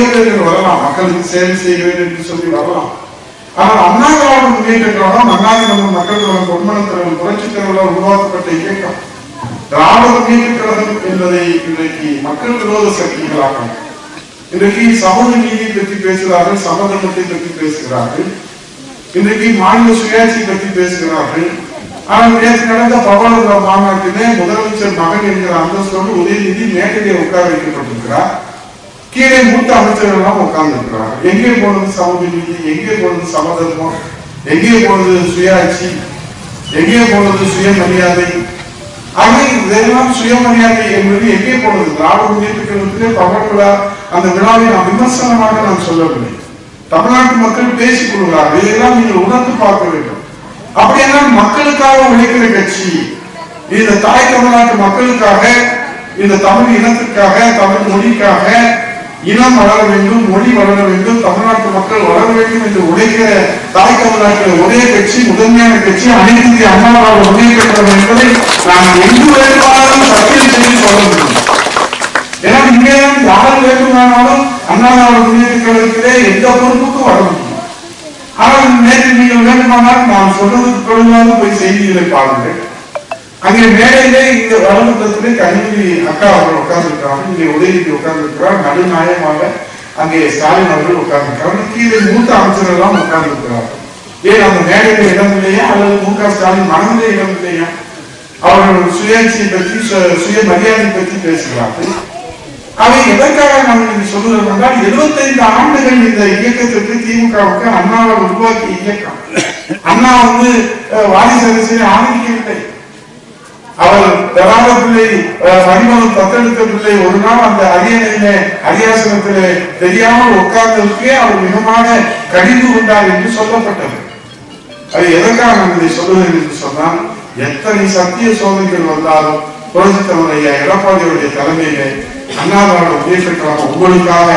முன்னேற்றங்கள் வரலாம். மக்களுக்கு சேவை செய்வேன் என்று சொல்லி வரலாம். ஆனால் அண்ணா திராவிட முன்னேற்ற கழகம் அண்ணாதி நம்ம மக்கள் கழகம் பொன்மனத்திறன் புரட்சி தலைவரால் உருவாக்கப்பட்ட இயக்கம். திராவிட முன்னேற்ற கழகம் என்பதை இன்றைக்கு மக்கள் விரோத சக்திகளாக இன்றைக்கு சமூக நீதியை பற்றி பேசுகிறார்கள் சமதர்மத்தை பற்றி பேசுகிறார்கள். இன்றைக்கு மாநில சுயாட்சி பற்றி பேசுகிறார்கள். ஆனால் நேற்று நடந்த பவானந்த மாநாட்டிலே முதலமைச்சர் மகன் என்கிற அந்தஸ்தோடு உதயநிதி மேடையை உட்கார வைக்கப்பட்டிருக்கிறார். கீழே மூத்த அமைச்சர்கள் எல்லாம் உட்கார்ந்து இருக்கிறாங்க எங்கே போனது சமூக நீதி எங்கே போனது சமதர்மம் எங்கே போனது சுயாட்சி? எங்கே போனது சுயமரியாதை? ஆக இதெல்லாம் சுயமரியாதை என்பது எங்கே போனது? திராவிட முன்னேற்ற கழகத்திலே பவர் அந்த விழாவை நான் விமர்சனமாக நான் சொல்லவில்லை. தமிழ்நாட்டு மக்கள் பேசிக் கொள்கிறார்கள். இதெல்லாம் நீங்கள் உணர்ந்து பார்க்க வேண்டும். அப்படியெல்லாம் மக்களுக்காக உழைக்கிற கட்சி இந்த தாய் தமிழ்நாட்டு மக்களுக்காக இந்த தமிழ் இனத்திற்காக தமிழ் மொழிக்காக இனம் வளர வேண்டும் மொழி வளர வேண்டும் தமிழ்நாட்டு மக்கள் வளர வேண்டும் என்று உழைக்கிற தாய் தமிழ்நாட்டில் ஒரே கட்சி முதன்மையான கட்சி அனைத்து இந்திய அண்ணா திராவிட முன்னேற்ற என்பதை நாம் எங்கு வேண்டுமானாலும் சத்தியம் செய்து சொல்ல முடியும். ஏன்னா இங்கே யார் வேண்டுமானாலும் அண்ணா திராவிட முன்னேற்ற எந்த பொறுப்புக்கும் வர முடியும். ஆனால் நேற்று நீங்கள் வேண்டுமானால் நான் சொல்றதுக்கு தொடர்பாக போய் செய்திகளை பாருங்கள். அங்கே மேடையிலே இந்த வளர்ந்தத்திலே கல்வி அக்கா அவர்கள் உட்கார்ந்துருக்கிறாங்க. இங்கே உதயநிதி உட்கார்ந்துருக்கிறார். நடுநாயகமாக அங்கே ஸ்டாலின் அவர்கள் உட்கார்ந்துருக்கிறார். கீழே மூத்த அமைச்சர்கள் எல்லாம் உட்கார்ந்துருக்கிறார்கள் ஏன் அந்த மேடையில இடம் இல்லையா? அல்லது மு க ஸ்டாலின் மனதிலே இடம் இல்லையா? அவர்கள் சுயாட்சியை பற்றி சு- மரியாதை பற்றி பேசுகிறார்கள். அவை எதற்காக நாம் இன்னைக்கு சொல்லுகிறோம் என்றால் 75 ஆண்டுகள் இந்த இயக்கத்திற்கு திமுகவுக்கு அண்ணாவை உருவாக்கிய இயக்கம். அண்ணா வந்து வாரிசு அரசியலை ஆரம்பிக்கவில்லை. அவர் பெறாத பிள்ளை மணிமகன் தத்தெடுத்த பிள்ளை ஒரு நாள் அந்த அரியணையிலே அரியாசனத்திலே தெரியாமல் உட்கார்ந்ததுக்கே அவர் மிகமாக கடிந்து கொண்டார் என்று சொல்லப்பட்டது. அது எதற்காக நான் இதை சொல்லுகிறேன் என்று சொன்னால் எத்தனை சத்திய சோதனைகள் வந்தாலும் புரட்சி தலைவர் எடப்பாடியுடைய தலைமையிலே அண்ணாதிராவிட முன்னேற்ற உங்களுக்காக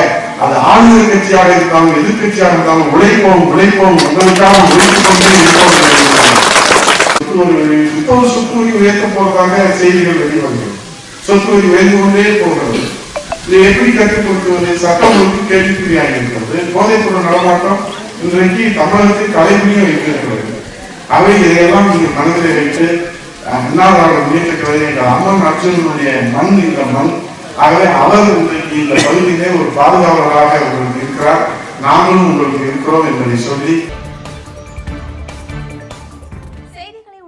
அது ஆளுநர் கட்சியாக இருந்தாலும் எதிர்கட்சியாக இருந்தாலும் உழைப்போம் உழைப்போம் உங்களுக்காக உழைத்துக் கொண்டே இருப்போம் சொத்து வரி இப்போது சொத்து வரி உயர்த்த போறதாக செய்திகள் வெளிவந்தது. சொத்து வரி உயர்ந்து கொண்டே போகிறது. இதை எப்படி கட்டுப்படுத்துவது சட்டம் ஒன்று கேள்விக்குறியாக இருக்கிறது போதைப்பொருள் நடமாட்டம் இன்றைக்கு தமிழகத்தில் கலைப்புரிய வைத்திருக்கிறது. அவை இதையெல்லாம் நீங்கள் மனதில் வைத்து அண்ணாதாரம் முன்னேற்ற எங்கள் அம்மன் அர்ஜுனனுடைய மண் இந்த மண் ஆகவே அவர் இன்றைக்கு இந்த பகுதியிலே ஒரு பாதுகாவலராக உங்களுக்கு இருக்கிறார். நாங்களும் உங்களுக்கு இருக்கிறோம் என்பதை சொல்லி